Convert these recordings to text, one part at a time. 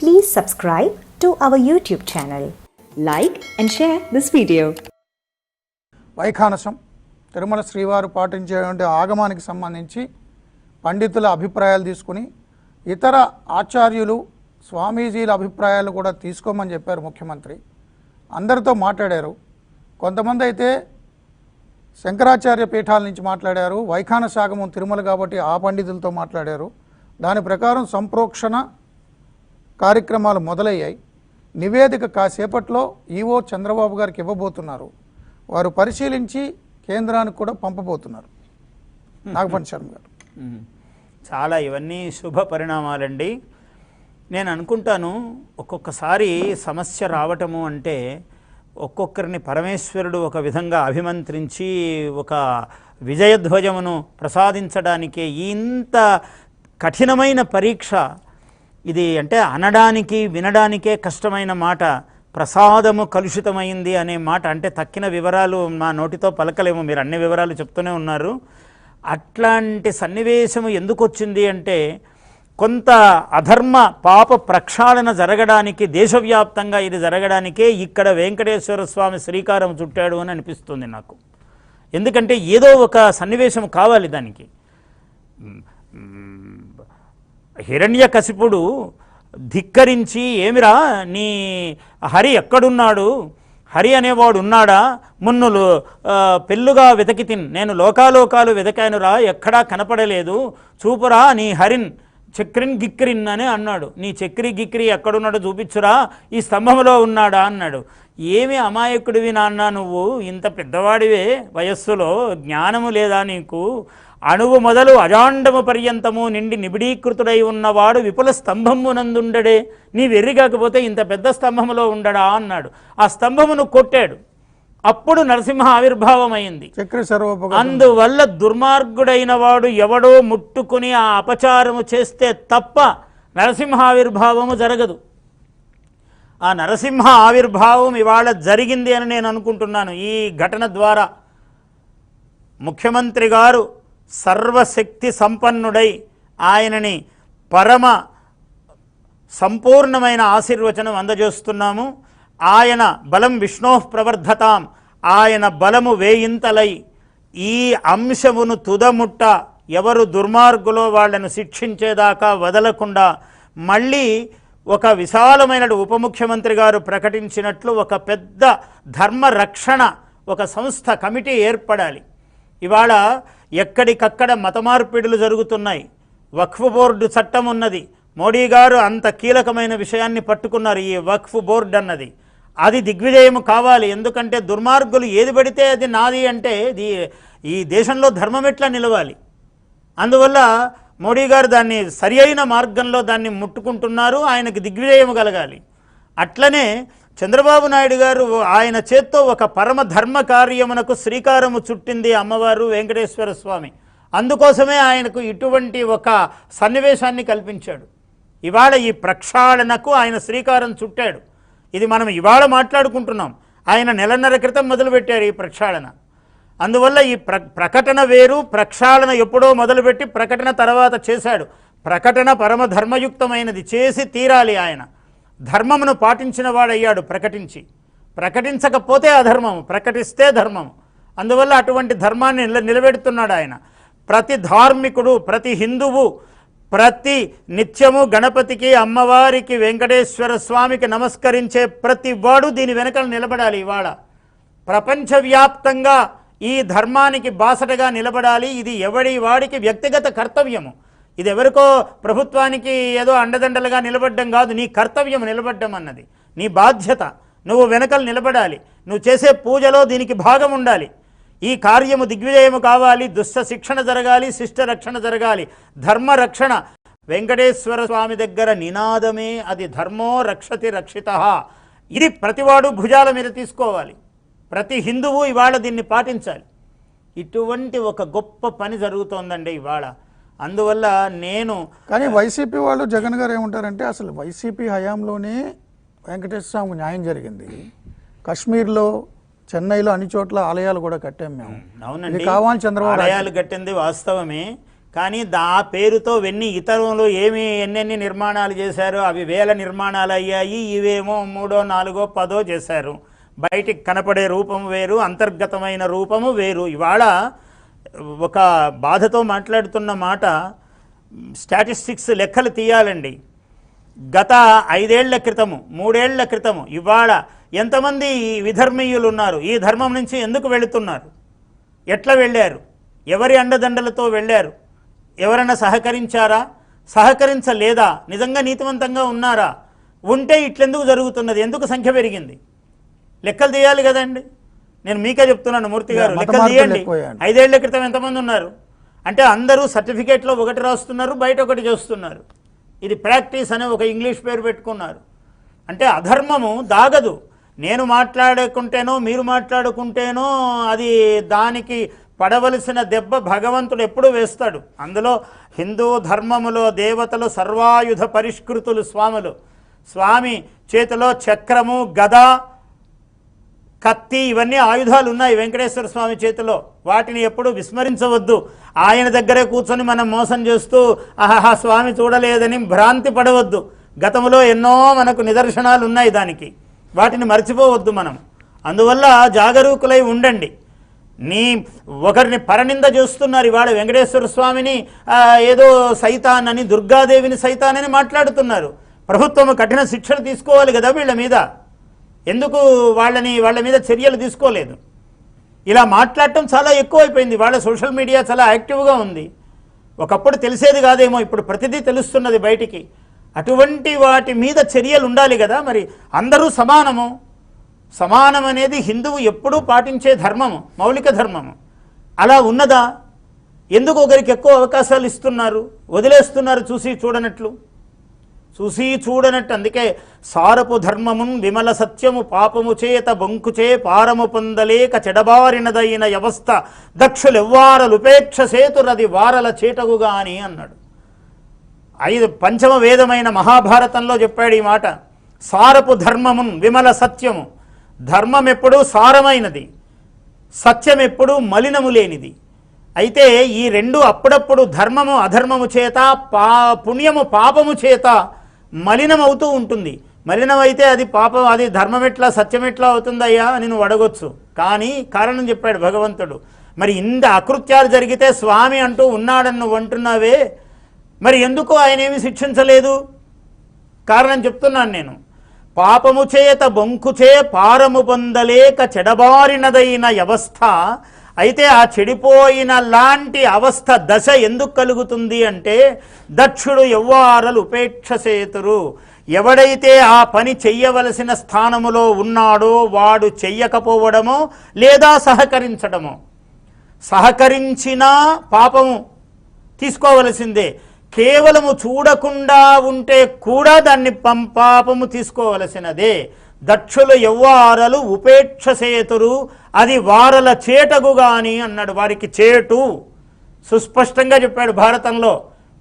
Please subscribe to our YouTube channel. Like and share this video. Vaikhanasam Tirumala శ్రీవారు పాటించేటువంటి ఆగమానికి సంబంధించి పండితుల అభిప్రాయాలు తీసుకుని ఇతర ఆచార్యులు స్వామీజీల అభిప్రాయాలు కూడా తీసుకోమని చెప్పారు ముఖ్యమంత్రి అందరితో మాట్లాడారు కొంతమంది అయితే శంకరాచార్య పీఠాల నుంచి మాట్లాడారు వైఖాన ఆగమం తిరుమల కాబట్టి ఆ పండితులతో మాట్లాడారు దాని ప్రకారం సంప్రోక్షణ కార్యక్రమాలు మొదలయ్యాయి. నివేదిక కాసేపట్లో ఈవో చంద్రబాబు గారికి ఇవ్వబోతున్నారు. వారు పరిశీలించి కేంద్రానికి కూడా పంపబోతున్నారు. నాగపంచ శర్మ గారు. చాలా ఇవన్నీ శుభ పరిణామాలండి. నేను అనుకుంటాను ఒక్కొక్కసారి సమస్య రావటము అంటే ఒక్కొక్కరిని పరమేశ్వరుడు ఒక విధంగా అభిమంత్రించి ఒక విజయధ్వజమును ప్రసాదించడానికే ఇంత కఠినమైన పరీక్ష ఇది అంటే అనడానికి వినడానికే కష్టమైన మాట ప్రసాదము కలుషితమైంది అనే మాట అంటే తక్కిన వివరాలు మా నోటితో పలకలేము మీరు అన్ని వివరాలు చెప్తూనే ఉన్నారు. అట్లాంటి సన్నివేశము ఎందుకు వచ్చింది అంటే కొంత అధర్మ పాప ప్రక్షాళన జరగడానికి దేశవ్యాప్తంగా ఇది జరగడానికే ఇక్కడ వెంకటేశ్వర స్వామి శ్రీకారం చుట్టాడు అని అనిపిస్తుంది నాకు. ఎందుకంటే ఏదో ఒక సన్నివేశం కావాలి దానికి. హిరణ్యకశిపుడు ధిక్కరించి ఏమిరా నీ హరి ఎక్కడున్నాడు? హరి అనేవాడు ఉన్నాడా మున్నులు పెళ్ళుగా వెతకితిన్ నేను లోకాలోకాలు వెతకానురా ఎక్కడా కనపడలేదు. చూపురా నీ హరిన్ చక్రిన్ గిక్రిన్ అని అన్నాడు. నీ చక్రి గిక్రి ఎక్కడున్నాడో చూపించురా ఈ స్తంభంలో ఉన్నాడా అన్నాడు. ఏమి అమాయకుడివి నాన్న నువ్వు? ఇంత పెద్దవాడివే వయస్సులో జ్ఞానము లేదా నీకు? అణువు మొదలు అజాండము పర్యంతము నిండి నిబిడీకృతుడై ఉన్నవాడు విపుల స్తంభమునందుండడే. నీ వెర్రి కాకపోతే ఇంత పెద్ద స్తంభములో ఉండడా అన్నాడు. ఆ స్తంభమును కొట్టాడు. అప్పుడు నరసింహ ఆవిర్భావం అయింది అందువల్ల దుర్మార్గుడైన వాడు ఎవడో ముట్టుకుని ఆ అపచారము చేస్తే తప్ప నరసింహ ఆవిర్భావము జరగదు. ఆ నరసింహ ఆవిర్భావం ఇవాళ జరిగింది అని నేను అనుకుంటున్నాను. ఈ ఘటన ద్వారా ముఖ్యమంత్రి గారు సర్వశక్తి సంపన్నుడై ఆయనని పరమ సంపూర్ణమైన ఆశీర్వచనం అందజేస్తున్నాము. ఆయన బలం విష్ణో ప్రవర్ధతాం ఆయన బలము వేయింతలై ఈ అంశమును తుదముట్ట ఎవరు దుర్మార్గులో వాళ్ళను శిక్షించేదాకా వదలకుండా మళ్ళీ ఒక విశాలమైన ఉప ముఖ్యమంత్రి గారు ప్రకటించినట్లు ఒక పెద్ద ధర్మ రక్షణ ఒక సంస్థ కమిటీ ఏర్పడాలి. ఇవాళ ఎక్కడికక్కడ మత మార్పిడులు జరుగుతున్నాయి. వక్ఫ్ బోర్డు చట్టం ఉన్నది. మోడీ గారు అంత కీలకమైన విషయాన్ని పట్టుకున్నారు ఈ వక్ఫ్ బోర్డు అన్నది. అది దిగ్విజయం కావాలి. ఎందుకంటే దుర్మార్గులు ఏది పడితే అది నాది అంటే ఇది ఈ దేశంలో ధర్మం ఎట్లా నిలవాలి? అందువల్ల మోడీ గారు దాన్ని సరి అయిన మార్గంలో దాన్ని ముట్టుకుంటున్నారు. ఆయనకు దిగ్విజయం కలగాలి. అట్లనే చంద్రబాబు నాయుడు గారు ఆయన చేత్తో ఒక పరమ ధర్మ కార్యమునకు శ్రీకారము చుట్టింది అమ్మవారు వెంకటేశ్వర స్వామి. అందుకోసమే ఆయనకు ఇటువంటి ఒక సన్నివేశాన్ని కల్పించాడు. ఇవాళ ఈ ప్రక్షాళనకు ఆయన శ్రీకారం చుట్టాడు. ఇది మనం ఇవాళ మాట్లాడుకుంటున్నాం. ఆయన నెలన్నర క్రితం మొదలుపెట్టారు ఈ ప్రక్షాళన. అందువల్ల ఈ ప్ర ప్రకటన వేరు ప్రక్షాళన ఎప్పుడో మొదలుపెట్టి ప్రకటన తర్వాత చేశాడు. ప్రకటన పరమధర్మయుక్తమైనది చేసి తీరాలి ఆయన. ధర్మమును పాటించిన వాడయ్యాడు ప్రకటించి. ప్రకటించకపోతే అధర్మము ప్రకటిస్తే ధర్మము. అందువల్ల అటువంటి ధర్మాన్ని నిల నిలబెడుతున్నాడు ఆయన. ప్రతి ధార్మికుడు ప్రతి హిందువు ప్రతి నిత్యము గణపతికి అమ్మవారికి వెంకటేశ్వర స్వామికి నమస్కరించే ప్రతి వాడు దీని వెనక నిలబడాలి ఇవాళ. ప్రపంచవ్యాప్తంగా ఈ ధర్మానికి బాసటగా నిలబడాలి ఇది ఎవడి వాడికి వ్యక్తిగత కర్తవ్యము. ఇది ఎవరికో ప్రభుత్వానికి ఏదో అండదండలుగా నిలబడ్డం కాదు నీ కర్తవ్యం నిలబడ్డం అన్నది. నీ బాధ్యత. నువ్వు వెనకలు నిలబడాలి. నువ్వు చేసే పూజలో దీనికి భాగం ఉండాలి. ఈ కార్యము దిగ్విజయము కావాలి దుష్ట శిక్షణ జరగాలి శిష్ట రక్షణ జరగాలి. ధర్మ రక్షణ. వెంకటేశ్వర స్వామి దగ్గర నినాదమే అది ధర్మో రక్షతి రక్షిత. ఇది ప్రతివాడు భుజాల మీద తీసుకోవాలి. ప్రతి హిందువు ఇవాళ దీన్ని పాటించాలి. ఇటువంటి ఒక గొప్ప పని జరుగుతోందండి ఇవాళ. అందువల్ల నేను కానీ వైసీపీ వాళ్ళు జగన్ గారు ఏమంటారంటే అసలు వైసీపీ హయాంలోనే వెంకటేశ్వర స్వామికి న్యాయం జరిగింది. కాశ్మీర్లో చెన్నైలో అన్ని చోట్ల ఆలయాలు కూడా కట్టాం మేము. అవునండి. కావాలి చంద్రబాబు ఆలయాలు కట్టింది వాస్తవమే. కానీ దా పేరుతో వెన్ని ఇతరులు ఏమి ఎన్నెన్ని నిర్మాణాలు చేశారో అవి వేల నిర్మాణాలు అయ్యాయి ఇవేమో మూడో నాలుగో పదో చేశారు. బయటికి కనపడే రూపం వేరు అంతర్గతమైన రూపము వేరు. ఇవాళ ఒక బాధతో మాట్లాడుతున్న మాట స్టాటిస్టిక్స్ లెక్కలు తీయాలండి. గత ఐదేళ్ళ క్రితము మూడేళ్ళ క్రితము ఇవాళ ఎంతమంది విధర్మీయులు ఉన్నారు ఈ ధర్మం నుంచి ఎందుకు వెళుతున్నారు? ఎట్లా వెళ్ళారు? ఎవరి అండదండలతో వెళ్ళారు? ఎవరైనా సహకరించారా? సహకరించలేదా? నిజంగా నీతివంతంగా ఉన్నారా? ఉంటే ఇట్లెందుకు జరుగుతున్నది? ఎందుకు సంఖ్య పెరిగింది? లెక్కలు తీయాలి కదండి. నేను మీకే చెప్తున్నాను మూర్తి గారు. లెక్కలు మార్పులు తీయండి. ఐదేళ్ళ క్రితం ఎంతమంది ఉన్నారు? అంటే అందరూ సర్టిఫికేట్లో ఒకటి రాస్తున్నారు బయట ఒకటి చేస్తున్నారు. ఇది ప్రాక్టీస్ అనే ఒక ఇంగ్లీష్ పేరు పెట్టుకున్నారు. అంటే అధర్మము దాగదు. నేను మాట్లాడుకుంటేనో మీరు మాట్లాడుకుంటేనో అది దానికి పడవలసిన దెబ్బ భగవంతుడు ఎప్పుడు వేస్తాడు. అందులో హిందూ ధర్మములో దేవతలు సర్వాయుధ పరిష్కృతులు స్వాములు. స్వామి చేతిలో చక్రము గద కత్తి ఇవన్నీ ఆయుధాలు ఉన్నాయి వెంకటేశ్వర స్వామి చేతిలో. వాటిని ఎప్పుడు విస్మరించవద్దు. ఆయన దగ్గరే కూర్చొని మనం మోసం చేస్తూ ఆహా స్వామి చూడలేదని భ్రాంతి పడవద్దు. గతంలో ఎన్నో మనకు నిదర్శనాలు ఉన్నాయి దానికి. వాటిని మర్చిపోవద్దు మనం. అందువల్ల జాగరూకులై ఉండండి. నీ ఒకరిని పరనింద చేస్తున్నారు ఇవాళ వెంకటేశ్వర స్వామిని ఏదో ఏదో సైతానని దుర్గాదేవిని సైతానని మాట్లాడుతున్నారు. ప్రభుత్వం కఠిన శిక్షలు తీసుకోవాలి కదా వీళ్ళ మీద? ఎందుకు వాళ్ళని వాళ్ళ మీద చర్యలు తీసుకోలేదు? ఇలా మాట్లాడటం చాలా ఎక్కువైపోయింది. వాళ్ళ సోషల్ మీడియా చాలా యాక్టివ్గా ఉంది. ఒకప్పుడు తెలిసేది కాదేమో ఇప్పుడు ప్రతిదీ తెలుస్తున్నది బయటికి. అటువంటి వాటి మీద చర్యలు ఉండాలి కదా మరి. అందరూ సమానము. సమానం అనేది హిందువు ఎప్పుడూ పాటించే ధర్మము మౌలిక ధర్మము. అలా ఉన్నదా? ఎందుకు ఒకరికి ఎక్కువ అవకాశాలు ఇస్తున్నారు? వదిలేస్తున్నారు చూసి చూడనట్లు? చూసి చూడనట్టు అందుకే సారపు ధర్మమున్ విమల సత్యము పాపము చేత బొంకుచే పారము పొందలేక చెడబారినదైన వ్యవస్థ దక్షులెవ్వారలుపేక్ష సేతురది వారల చేటగుగా అని అన్నాడు. ఐదు పంచమ వేదమైన మహాభారతంలో చెప్పాడు ఈ మాట. సారపు ధర్మమున్ విమల సత్యము ధర్మం ఎప్పుడూ సారమైనది సత్యం ఎప్పుడూ మలినము లేనిది. అయితే ఈ రెండు అప్పుడప్పుడు ధర్మము అధర్మము చేత పా పుణ్యము పాపము చేత మలినమవుతూ ఉంటుంది. మలినమైతే అది పాపం అది ధర్మం ఎట్లా సత్యం ఎట్లా అవుతుందయ్యా అని నువ్వు అడగొచ్చు. కానీ కారణం చెప్పాడు భగవంతుడు. మరి ఇంత అకృత్యాలు జరిగితే స్వామి అంటూ ఉన్నాడని నువ్వు అంటున్నావే? మరి ఎందుకు ఆయన ఏమి శిక్షించలేదు? కారణం చెప్తున్నాను నేను. పాపము చేత బొంకుచే పారము పొందలేక చెడబారినదైన వ్యవస్థ అయితే ఆ చెడిపోయిన లాంటి అవస్థ దశ ఎందుకు కలుగుతుంది అంటే దక్షుడు ఎవ్వారలు ఉపేక్షసేతురు ఎవడైతే ఆ పని చెయ్యవలసిన స్థానములో ఉన్నాడో వాడు చెయ్యకపోవడమో లేదా సహకరించడమో. సహకరించినా పాపము తీసుకోవలసిందే. కేవలము చూడకుండా ఉంటే కూడా దాన్ని పం పాపము తీసుకోవలసినదే. దక్షులు ఎవ్వారలు ఉపేక్ష సేతురు అది వారల చేటగు గాని అన్నాడు. వారికి చేటు. సుస్పష్టంగా చెప్పాడు భారతంలో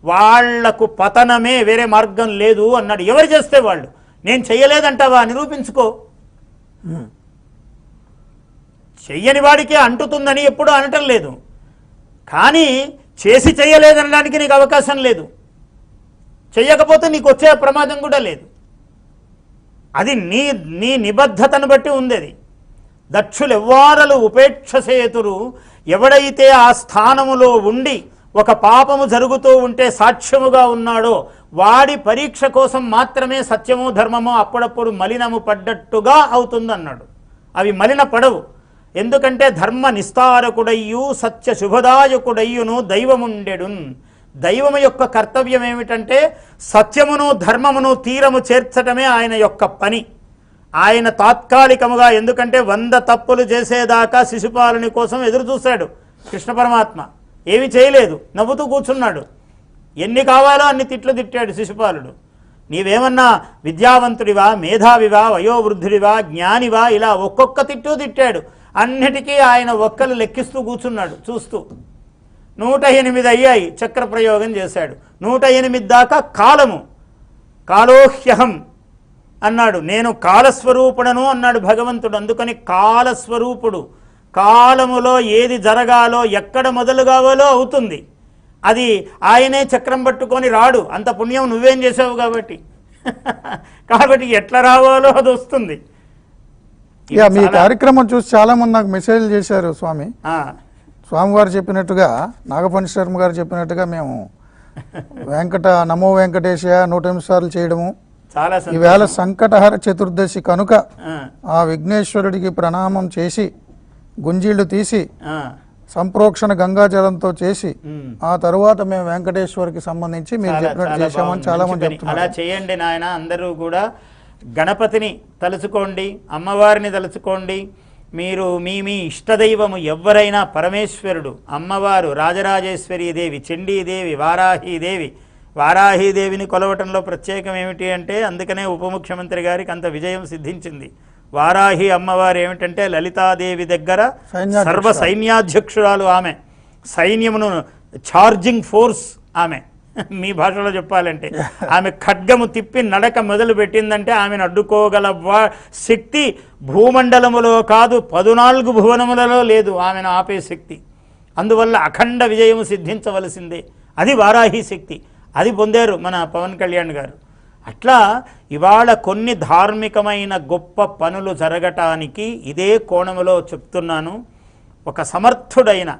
వాళ్ళకు పతనమే వేరే మార్గం లేదు అన్నాడు. ఎవరు చేస్తే వాళ్ళు? నేను చెయ్యలేదంటావా? నిరూపించుకో. చెయ్యని వాడికే అంటుతుందని ఎప్పుడూ అనటం లేదు. కానీ చేసి చెయ్యలేదనడానికి నీకు అవకాశం లేదు. చెయ్యకపోతే నీకు వచ్చే ప్రమాదం కూడా లేదు. అది నీ నీ నిబద్ధతను బట్టి ఉంది అది దక్షులెవ్వారలు ఉపేక్ష ఉపేక్షసేతురు ఎవడైతే ఆ స్థానములో ఉండి ఒక పాపము జరుగుతూ ఉంటే సాక్ష్యముగా ఉన్నాడో వాడి పరీక్ష కోసం మాత్రమే సత్యము ధర్మము అప్పుడప్పుడు మలినము పడ్డట్టుగా అవుతుందన్నాడు. అవి మలిన పడవు. ఎందుకంటే ధర్మ నిస్తారకుడయ్యు సత్య శుభదాయకుడయ్యును దైవముండెడున్. దైవము యొక్క కర్తవ్యం ఏమిటంటే సత్యమును ధర్మమును తీరము చేర్చటమే ఆయన యొక్క పని. ఆయన తాత్కాలికముగా ఎందుకంటే వంద తప్పులు చేసేదాకా శిశుపాలుని కోసం ఎదురు చూశాడు కృష్ణ పరమాత్మ. ఏమి చేయలేదు నవ్వుతూ కూర్చున్నాడు. ఎన్ని కావాలో అన్ని తిట్లు తిట్టాడు శిశుపాలుడు. నీవేమన్నా విద్యావంతుడివా మేధావివా వయోవృద్ధుడివా జ్ఞానివా ఇలా ఒక్కొక్క తిట్టు తిట్టాడు. అన్నిటికీ ఆయన ఒక్కలు లెక్కిస్తూ కూర్చున్నాడు చూస్తూ. నూట ఎనిమిది అయ్యాయి చక్ర ప్రయోగం చేశాడు. నూట ఎనిమిది దాకా కాలము. కాలోహ్యహం అన్నాడు. నేను కాలస్వరూపుడను అన్నాడు భగవంతుడు. అందుకని కాలస్వరూపుడు. కాలములో ఏది జరగాలో ఎక్కడ మొదలు కావాలో అవుతుంది. అది ఆయనే చక్రం పట్టుకొని రాడు. అంత పుణ్యం నువ్వేం చేసావు కాబట్టి? కాబట్టి ఎట్లా రావాలో అది వస్తుంది. మీ కార్యక్రమం చూసి చాలా మంది నాకు మెసేజ్ చేశారు స్వామి. స్వామివారు చెప్పినట్టుగా నాగపంచ శర్మ గారు చెప్పినట్టుగా మేము వెంకట నమో వెంకటేశయ నూట ఎనిమిది సార్లు చేయడము. ఈవేళ సంకటహర చతుర్దశి కనుక ఆ, విఘ్నేశ్వరుడికి ప్రణామం చేసి గుంజీళ్ళు తీసి సంప్రోక్షణ గంగాజలంతో చేసి. ఆ తరువాత మేము వెంకటేశ్వరికి సంబంధించి మీరు చెప్పినట్టు చేశామని. చాలా మంది పని. అలా చెప్తున్నారు చేయండి నాయన అందరూ కూడా గణపతిని తలుచుకోండి అమ్మవారిని తలుచుకోండి మీరు మీ మీ ఇష్టదైవము ఎవరైనా పరమేశ్వరుడు అమ్మవారు రాజరాజేశ్వరి దేవి చండీదేవి వారాహీదేవి వారాహీదేవిని కొలవటంలో ప్రత్యేకం ఏమిటి అంటే అందుకనే ఉప ముఖ్యమంత్రి గారికి అంత విజయం సిద్ధించింది. వారాహి అమ్మవారు ఏమిటంటే లలితాదేవి దగ్గర. సర్వ సైన్యాధ్యక్షురాలు ఆమె. సైన్యమును ఛార్జింగ్ ఫోర్స్ ఆమె. మీ భాషలో చెప్పాలంటే. ఆమె ఖడ్గము తిప్పి నడక మొదలు పెట్టిందంటే ఆమెను అడ్డుకోగల శక్తి భూమండలములో కాదు పదునాలుగు భువనములలో లేదు ఆమెను ఆపే శక్తి. అందువల్ల అఖండ విజయము సిద్ధించవలసిందే. అది వారాహి శక్తి. అది పొందారు మన పవన్ కళ్యాణ్ గారు. అట్లా ఇవాళ కొన్ని ధార్మికమైన గొప్ప పనులు జరగటానికి ఇదే కోణములో చెప్తున్నాను. ఒక సమర్థుడైన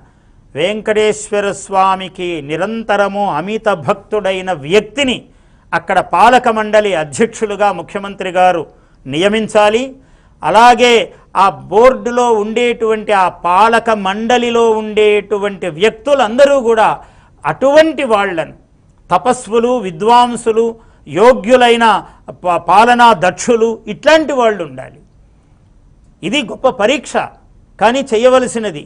వెంకటేశ్వర స్వామికి నిరంతరము అమిత భక్తుడైన వ్యక్తిని అక్కడ పాలక మండలి అధ్యక్షులుగా ముఖ్యమంత్రి గారు నియమించాలి. అలాగే ఆ బోర్డులో ఉండేటువంటి ఆ పాలక మండలిలో ఉండేటువంటి వ్యక్తులందరూ కూడా అటువంటి వాళ్ళను తపస్సులు విద్వాంసులు యోగ్యులైన ప- పాలనా దక్షులు ఇట్లాంటి వాళ్ళు ఉండాలి. ఇది గొప్ప పరీక్ష కానీ చేయవలసినది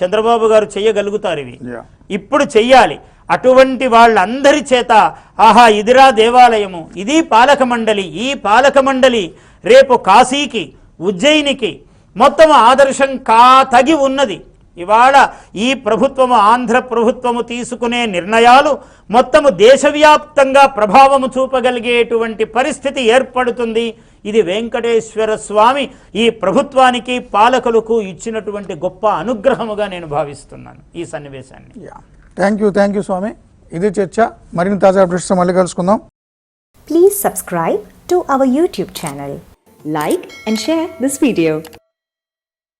చంద్రబాబు గారు చేయగలుగుతారు ఇవి. ఇప్పుడు చెయ్యాలి. అటువంటి వాళ్ళందరి చేత ఆహా ఇదిరా దేవాలయము ఇది పాలక మండలి ఈ పాలక మండలి రేపు కాశీకి ఉజ్జయినికి మొత్తం ఆదర్శం కాతగి ఉన్నది. ఇవాళ ఈ ప్రభుత్వము ఆంధ్ర ప్రభుత్వము తీసుకునే నిర్ణయాలు మొత్తము దేశవ్యాప్తంగా ప్రభావము చూపగలిగేటువంటి పరిస్థితి ఏర్పడుతుంది. ఇది వెంకటేశ్వర స్వామి ఈ ప్రభుత్వానికి పాలకులకు ఇచ్చినటువంటి గొప్ప అనుగ్రహముగా నేను భావిస్తున్నాను ఈ సన్నివేశాన్ని. థ్యాంక్ యూ థ్యాంక్ యూ స్వామి ఇది చర్చ. మరిన్ని తాజా అప్డేట్స్ మళ్ళీ కలుసుకుందాం. Please subscribe to our YouTube channel. Like and share this video.